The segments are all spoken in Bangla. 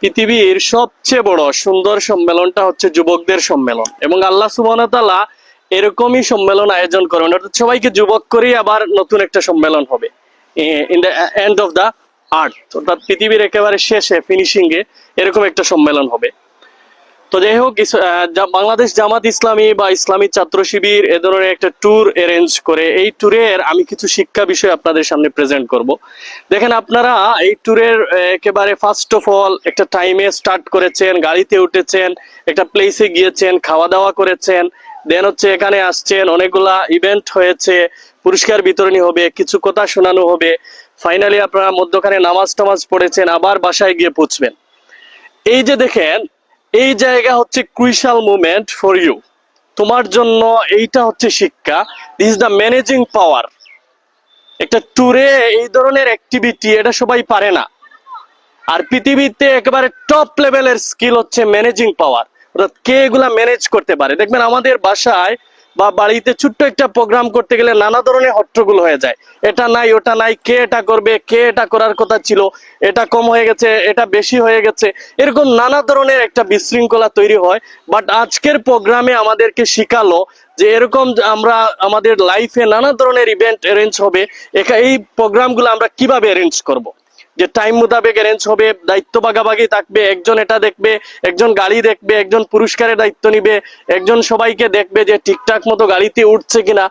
পৃথিবীর সবচেয়ে বড় সুন্দর সম্মেলনটা হচ্ছে যুবকদের সম্মেলন। এবং আল্লাহ সুবাহতালা এরকমই সম্মেলন আয়োজন করেন। অর্থাৎ সবাইকে যুবক করেই আবার নতুন একটা সম্মেলন হবে। In the end of the earth অর্থাৎ পৃথিবীর একেবারে শেষে ফিনিশিং এ এরকম একটা সম্মেলন হবে। তো যাই হোক বাংলাদেশ জামাত ইসলামী বা ইসলামী ছাত্র শিবির এ ধরনের একটা ট্যুর অ্যারেঞ্জ করে, এই ট্যুরের আমি কিছু শিক্ষা বিষয় আপনাদের সামনে প্রেজেন্ট করব। দেখেন আপনারা এই ট্যুরের একেবারে ফার্স্ট অফ অল একটা টাইমে স্টার্ট করেছেন, গাড়িতে উঠেছেন, একটা প্লেসে গিয়েছেন খাওয়া দাওয়া করেছেন দেন হচ্ছে এখানে আসছেন, অনেকগুলা ইভেন্ট হয়েছে, পুরস্কার বিতরণী হবে, কিছু কথা শোনানো হবে ফাইনালি আপনারা মধ্যখানে নামাজ টামাজ পড়েছেন, আবার বাসায় গিয়ে পৌঁছবেন। এই যে দেখেন এই জায়গা হচ্ছে ক্রুইশাল মুমেন্ট ফর ইউ তোমার জন্য এইটা হচ্ছে শিক্ষা। দিস দ্য ম্যানেজিং পাওয়ার একটা ট্যুরে এই ধরনের অ্যাক্টিভিটি এটা সবাই পারে না। আর পৃথিবীতে একেবারে টপ লেভেলের স্কিল হচ্ছে ম্যানেজিং পাওয়ার অর্থাৎ কে এগুলা ম্যানেজ করতে পারে? দেখবেন আমাদের বাসায় বা বাড়িতে ছোট্ট একটা প্রোগ্রাম করতে গেলে নানা ধরনের হট্টগোল হয়ে যায় এটা নাই, ওটা নাই, কে এটা করবে, কে এটা করার কথা ছিল, এটা কম হয়ে গেছে, এটা বেশি হয়ে গেছে, এরকম নানা ধরনের একটা বিশৃঙ্খলা তৈরি হয় বাট আজকের প্রোগ্রামে আমাদেরকে শিখালো যে এরকম আমরা আমাদের লাইফে নানা ধরনের ইভেন্ট অ্যারেঞ্জ হবে এই প্রোগ্রামগুলো আমরা কীভাবে অ্যারেঞ্জ করব। যে টাইম মোতাবেক অ্যারেঞ্জ হবে, দায়িত্ব ভাগাভাগি থাকবে, একজন এটা দেখবে, একজন গাড়ি দেখবে, একজন পুরস্কারের দায়িত্ব নিবে, একজন সবাইকে দেখবে যে ঠিকঠাক মতো গাড়িতে উঠছে কিনা।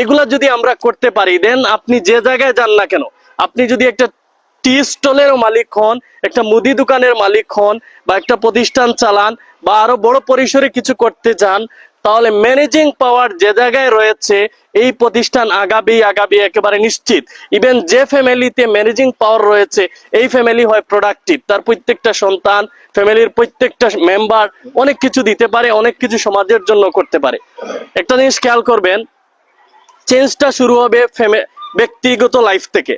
এগুলা যদি আমরা করতে পারি দেন আপনি যে জায়গায় যান না কেন, আপনি যদি একটা টি স্টলেরও মালিক হন, একটা মুদি দোকানের মালিক হন, বা একটা প্রতিষ্ঠান চালান, বা আরও বড় পরিসরে কিছু করতে চান তাহলে ম্যানেজিং পাওয়ার যে জায়গায় রয়েছে, এই প্রতিষ্ঠান আগাবেই আগাবে, একেবারে নিশ্চিত। ইভেন যে ফ্যামিলিতে ম্যানেজিং পাওয়ার রয়েছে, এই ফ্যামিলি হয় প্রোডাক্টিভ তার প্রত্যেকটা সন্তান ফ্যামিলির প্রত্যেকটা মেম্বার অনেক কিছু দিতে পারে, অনেক কিছু সমাজের জন্য করতে পারে। একটা জিনিস খেয়াল করবেন চেঞ্জটা শুরু হবে ব্যক্তিগত লাইফ থেকে।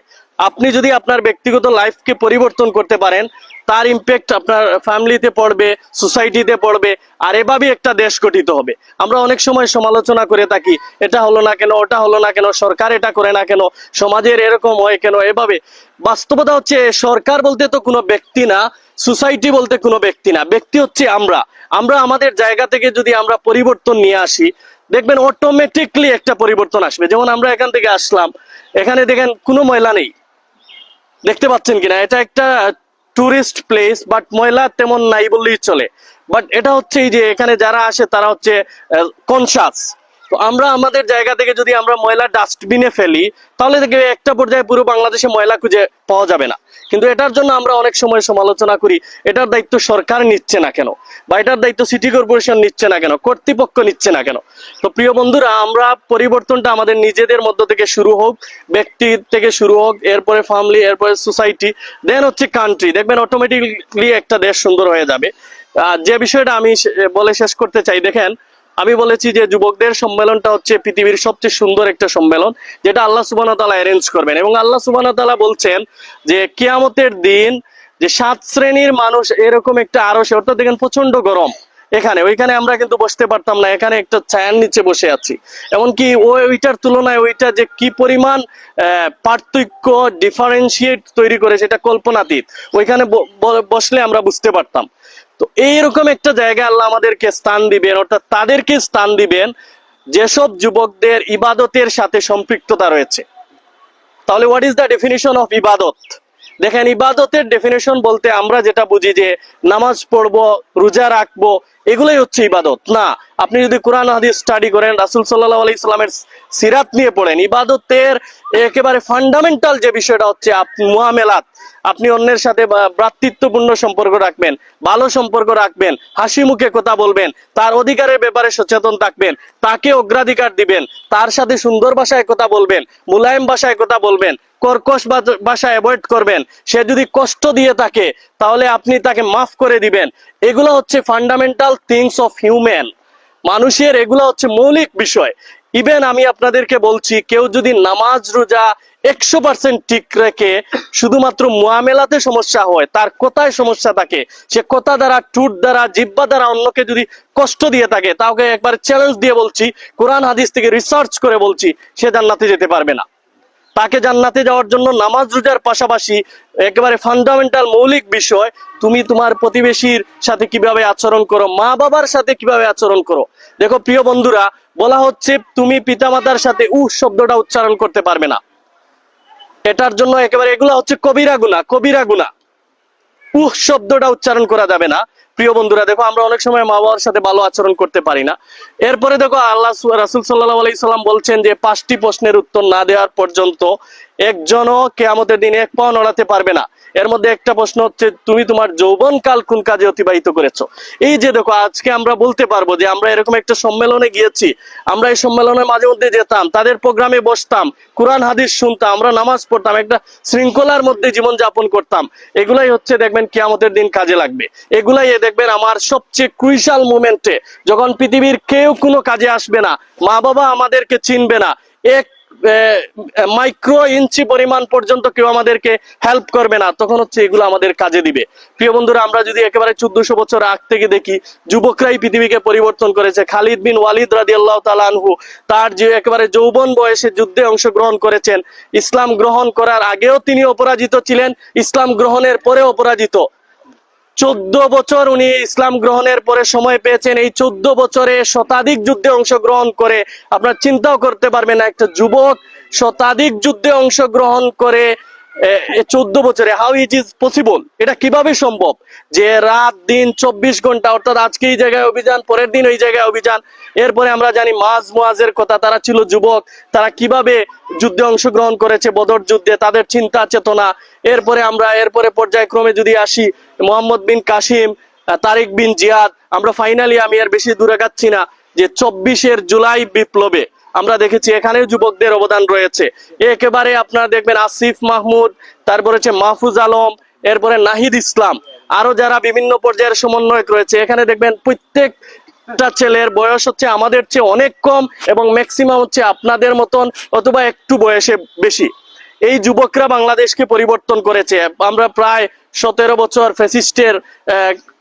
আপনি যদি আপনার ব্যক্তিগত লাইফকে পরিবর্তন করতে পারেন তার ইম্প্যাক্ট আপনার ফ্যামিলিতে পড়বে সোসাইটিতে পড়বে, আর এভাবেই একটা দেশ গঠিত হবে। আমরা অনেক সময় সমালোচনা করে থাকি, এটা হলো না কেন, ওটা হলো না কেন, সরকার এটা করে না কেন, সমাজের এরকম হয় কেন, এভাবে। বাস্তবতা হচ্ছে, সরকার বলতে তো কোনো ব্যক্তি না সোসাইটি বলতে কোনো ব্যক্তি না, ব্যক্তি হচ্ছে আমরা। আমরা আমাদের জায়গা থেকে যদি আমরা পরিবর্তন নিয়ে আসি, দেখবেন অটোমেটিকলি একটা পরিবর্তন আসবে। যেমন আমরা এখান থেকে আসলাম, এখানে দেখেন কোনো ময়লা নেই। দেখতে পাচ্ছেন কিনা? এটা একটা টুরিস্ট প্লেস বাট ময়লা তেমন নাই বললেই চলে। বাট এটা হচ্ছে এই যে এখানে যারা আসে তারা হচ্ছে কনসাস তো আমরা আমাদের জায়গা থেকে যদি আমরা ময়লা ডাস্টবিনে ফেলি, তাহলে একটা পর্যায়ে পুরো বাংলাদেশে ময়লা খুঁজে পাওয়া যাবে না। কিন্তু এটার জন্য আমরা অনেক সময় সমালোচনা করি, এটার দায়িত্ব সরকার নিচ্ছে না কেন? বা এটার দায়িত্ব সিটি কর্পোরেশন নিচ্ছে না কেন? কর্তৃপক্ষ নিচ্ছে না কেন? তো প্রিয় বন্ধুরা, আমরা পরিবর্তনটা আমাদের নিজেদের মধ্য থেকে শুরু হোক, ব্যক্তি থেকে শুরু হোক, এরপরে ফ্যামিলি এরপরে সোসাইটি দেন হচ্ছে কান্ট্রি দেখবেন অটোমেটিকলি একটা দেশ সুন্দর হয়ে যাবে। যে বিষয়টা আমি বলে শেষ করতে চাই, দেখেন আমি বলেছি যে যুবকদের সম্মেলনটা হচ্ছে পৃথিবীর সবচেয়ে সুন্দর একটা সম্মেলন, যেটা আল্লাহ সুবান তালা অ্যারেঞ্জ করবেন। এবং আল্লাহ সুবান তালা বলছেন যে কিয়ামতের দিন যে সাত শ্রেণির মানুষ এরকম একটা আরও অর্থাৎ দেখেন প্রচণ্ড গরম এখানে, ওইখানে আমরা কিন্তু বসতে পারতাম না, এখানে একটা ছায়ার নিচে বসে আছি। এমনকি ওই ওইটার তুলনায় ওইটা যে কি পরিমাণ পার্থক্য ডিফারেন্সিয়েট তৈরি করে সেটা কল্পনাতীত। ওইখানে বসলে আমরা বুঝতে পারতাম। তো এইরকম একটা জায়গায় আল্লাহ আমাদেরকে স্থান দিবেন, অর্থাৎ তাদেরকে স্থান দিবেন, যেসব যুবকদের ইবাদতের সাথে সম্পৃক্ততা রয়েছে। তাহলে what is the definition of ইবাদত? দেখেন, ইবাদতের ডেফিনেশন বলতে আমরা যেটা বুঝি যে নামাজ পড়ব, রোজা রাখব, এগুলোই হচ্ছে ইবাদত। না, আপনি যদি কোরআন, হাদিস স্টাডি করেন, রাসুল সাল্লাহ আলি ইসলামের সিরাত নিয়ে পড়েন, ইবাদতের একেবারে ফান্ডামেন্টাল যে বিষয়টা হচ্ছে মুআমেলাত আপনি অন্যের সাথে ভ্রাতৃত্বপূর্ণ সম্পর্ক রাখবেন, ভালো সম্পর্ক রাখবেন, হাসি মুখে কথা বলবেন, তার অধিকারের ব্যাপারে সচেতন থাকবেন, তাকে অগ্রাধিকার দিবেন, তার সাথে সুন্দর ভাষায় কথা বলবেন, মুলায়ম ভাষায় কথা বলবেন, কর্কশ ভাষা অ্যাভয়েড করবেন, সে যদি কষ্ট দিয়ে থাকে, তাহলে আপনি তাকে মাফ করে দিবেন। এগুলো হচ্ছে ফান্ডামেন্টাল থিংস অফ হিউম্যান মানুষের এগুলো হচ্ছে মৌলিক বিষয়। ইভেন আমি আপনাদেরকে বলছি, কেউ যদি নামাজ, রোজা একশো পার্সেন্ট ঠিক রেখে শুধুমাত্র মুয়ামেলাতে সমস্যা হয়, তার কোথায় সমস্যা থাকে? সে কথা দ্বারা টুট দ্বারা জিব্বা দ্বারা অন্যকে যদি কষ্ট দিয়ে থাকে, তাকে একবার চ্যালেঞ্জ দিয়ে বলছি, কোরআন হাদিস থেকে রিসার্চ করে বলছি, সে জান্নাতে যেতে পারবে না। তাকে জান্নাতে যাওয়ার জন্য নামাজ, রোজার পাশাপাশি একেবারে ফান্ডামেন্টাল মৌলিক বিষয়, তুমি তোমার প্রতিবেশীর সাথে কীভাবে আচরণ করো মা বাবার সাথে কীভাবে আচরণ করো? দেখো, প্রিয় বন্ধুরা বলা হচ্ছে তুমি পিতামাতার সাথে উ শব্দটা উচ্চারণ করতে পারবে না। এটার জন্য একেবারে এগুলা হচ্ছে কবিরা গুণা কবিরা গুণা। উহ শব্দটা উচ্চারণ করা যাবে না। প্রিয় বন্ধুরা, দেখো, আমরা অনেক সময় মা বাবার সাথে ভালো আচরণ করতে পারি না। এরপরে দেখো, আল্লাহ রাসুল সাল্লাহ আলাইসাল্লাম বলছেন যে, পাঁচটি প্রশ্নের উত্তর না দেওয়ার পর্যন্ত একজনও কেয়ামতের দিনে এক পাও নড়াতে পারবে না। এর মধ্যে একটা প্রশ্ন হচ্ছে, তুমি তোমার যৌবন কাল কোন কাজে অতিবাহিত করেছ? এই যে দেখো, আজকে আমরা বলতে পারব যে আমরা এরকম একটা সম্মেলনে গিয়েছি। আমরা এই সম্মেলনে মাঝে মধ্যে যেতাম, তাদের প্রোগ্রামে বসতাম, কোরআন, হাদিস শুনতাম, আমরা নামাজ পড়তাম, একটা শৃঙ্খলার মধ্যে জীবন যাপন করতাম। এগুলাই হচ্ছে দেখবেন কিয়ামতের দিন কাজে লাগবে। এগুলাই দেখবেন আমার সবচেয়ে ক্রুইশাল মোমেন্টে যখন পৃথিবীর কেউ কোনো কাজে আসবে না মা বাবা আমাদেরকে চিনবে না, এক মাইক্রো ইঞ্চি পরিমাণ পর্যন্ত কেউ আমাদেরকে হেল্প করবে না, তখন হচ্ছে এগুলো আমাদের কাজে দিবে। প্রিয় বন্ধুরা, আমরা যদি একেবারে চোদ্দশো বছর আগ থেকে দেখি, যুবকরাই পৃথিবীকে পরিবর্তন করেছে। খালিদ বিন ওয়ালিদ রাদি আল্লাহ তালানহু তার যে একেবারে যৌবন বয়সে যুদ্ধে অংশগ্রহণ করেছেন, ইসলাম গ্রহণ করার আগেও তিনি অপরাজিত ছিলেন, ইসলাম গ্রহণের পরে অপরাজিত। চোদ্দ বছর উনি ইসলাম গ্রহণের পরে সময় পেয়েছেন। এই চোদ্দ বছরে শতাধিক যুদ্ধে অংশগ্রহণ করে আপনার চিন্তাও করতে পারবেন না, একটা যুবক শতাধিক যুদ্ধে অংশগ্রহণ করে চোদ্দ বছরে হাউ ইট ইজ পসিবল এটা কীভাবে সম্ভব? যে রাত, দিন, চব্বিশ ঘণ্টা, অর্থাৎ আজকে এই জায়গায় অভিযান, পরের দিন ওই জায়গায় অভিযান। এরপরে আমরা জানি মাজ মুয়াজের কথা, তারা ছিল যুবক, তারা কীভাবে যুদ্ধে অংশগ্রহণ করেছে, বদর যুদ্ধে, তাদের চিন্তা, চেতনা। এরপরে আমরা, এরপরে পর্যায়ক্রমে যদি আসি, মোহাম্মদ বিন কাসিম, তারিক বিন জিয়াদ, আমরা ফাইনালি আমি আর বেশি দূরে যাচ্ছি না, যে চব্বিশের জুলাই বিপ্লবে আমরা দেখেছি এখানে যুবকদের অবদান রয়েছে। একেবারে আপনারা দেখবেন আসিফ মাহমুদ, তারপরে হচ্ছে মাহফুজ আলম, এরপরে নাহিদ ইসলাম, আরও যারা বিভিন্ন পর্যায়ের সমন্বয়ক রয়েছে, এখানে দেখবেন প্রত্যেক ছেলের বয়স হচ্ছে আমাদের চেয়ে অনেক কম এবং ম্যাক্সিমাম হচ্ছে আপনাদের মতন অথবা একটু বয়সে বেশি। এই যুবকরা বাংলাদেশকে পরিবর্তন করেছে। আমরা প্রায় সতেরো বছর ফেসিস্টের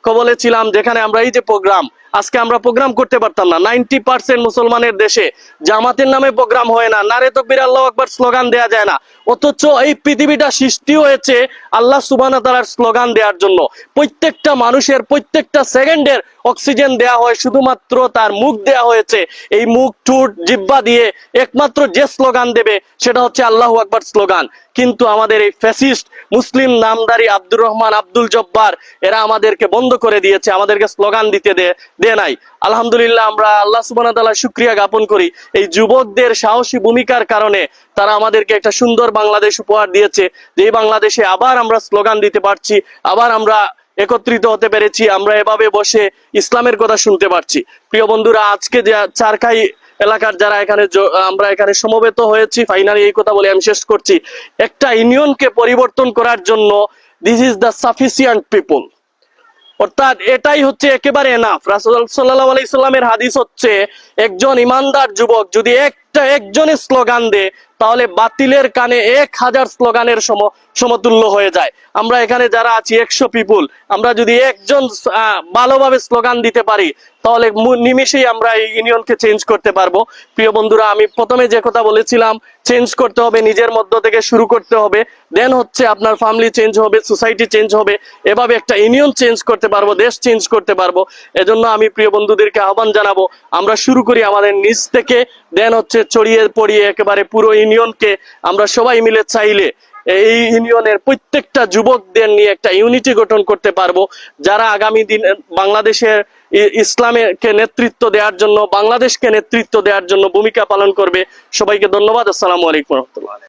কবলে ছিলাম, যেখানে আমরা এই যে প্রোগ্রাম আজকে আমরা প্রোগ্রাম করতে পারতাম না। নাইনটি পার্সেন্ট মুসলমানের দেশে জামাতের নামে প্রোগ্রাম হয় না। নারে তকবির আল্লাহ আকবার স্লোগান দেয়া যায় না। অথচ এই পৃথিবীটা সৃষ্টি হয়েছে আল্লাহ সুবানা তালার স্লোগান দেওয়ার জন্য। প্রত্যেকটা মানুষের প্রত্যেকটা সেকেন্ডের অক্সিজেন দেয়া হয়, শুধুমাত্র তার মুখ দেয়া হয়েছে। এই মুখ টুট জিব্বা দিয়ে একমাত্র যে স্লোগান দেবে, সেটা হচ্ছে আল্লাহ আকবার স্লোগান। কিন্তু আমাদের এই ফ্যাসিস্ট, মুসলিম নামদারি আব্দুর রহমান আব্দুল জব্বার, এরা আমাদেরকে বন্ধ করে দিয়েছে, আমাদেরকে স্লোগান দিতে দেয় নাই। আলহামদুলিল্লাহ, আমরা আল্লাহ সুবান তাল্লাহ শুক্রিয়া জ্ঞাপন করি। এই যুবকদের সাহসী ভূমিকার কারণে তারা আমাদেরকে একটা সুন্দর বাংলাদেশ উপহার দিয়েছে যে বাংলাদেশে আবার আমরা স্লোগান দিতে পারছি, আবার আমরা একত্রিত হতে পেরেছি, আমরা এভাবে বসে ইসলামের কথা শুনতে পারছি। প্রিয় বন্ধুরা, আজকে যে চারখাই এলাকার যারা এখানে আমরা এখানে সমবেত হয়েছি, ফাইনালি এই কথা বলে আমি শেষ করছি। একটা ইউনিয়নকে পরিবর্তন করার জন্য this is the sufficient people অর্থাৎ এটাই হচ্ছে একেবারে এনাফ রাসুল সাল্লাহ আলাইসাল্লামের হাদিস হচ্ছে, একজন ইমানদার যুবক যদি একটা একজনের স্লোগান দে, তাহলে বাতিলের কানে এক হাজার স্লোগানের সম, সমতুল্য হয়ে যায়। আমরা এখানে যারা আছি, একশো পিপুল আমরা যদি একজন ভালোভাবে স্লোগান দিতে পারি তাহলে নিমেষেই আমরা এই ইউনিয়নকে চেঞ্জ করতে পারব। প্রিয় বন্ধুরা, আমি প্রথমে যে কথা বলেছিলাম চেঞ্জ করতে হবে, নিজের মধ্য থেকে শুরু করতে হবে। দেন হচ্ছে আপনার ফ্যামিলি চেঞ্জ হবে সোসাইটি চেঞ্জ হবে। এভাবে একটা ইউনিয়ন চেঞ্জ করতে পারব, দেশ চেঞ্জ করতে পারব। এজন্য আমি প্রিয় বন্ধুদেরকে আহ্বান জানাব, আমরা শুরু করি আমাদের নিজ থেকে। দেন হচ্ছে ছড়িয়ে পড়িয়ে একেবারে পুরো ইউনিয়নকে আমরা সবাই মিলে চাইলে এই ইউনিয়নের প্রত্যেকটা যুবকদের নিয়ে একটা ইউনিটি গঠন করতে পারব। যারা আগামী দিন, বাংলাদেশের ইসলামেরকে নেতৃত্ব দেওয়ার জন্য, বাংলাদেশকে নেতৃত্ব দেওয়ার জন্য ভূমিকা পালন করবে। সবাইকে ধন্যবাদ। আসসালামু আলাইকুম রহমতুল্লাহ।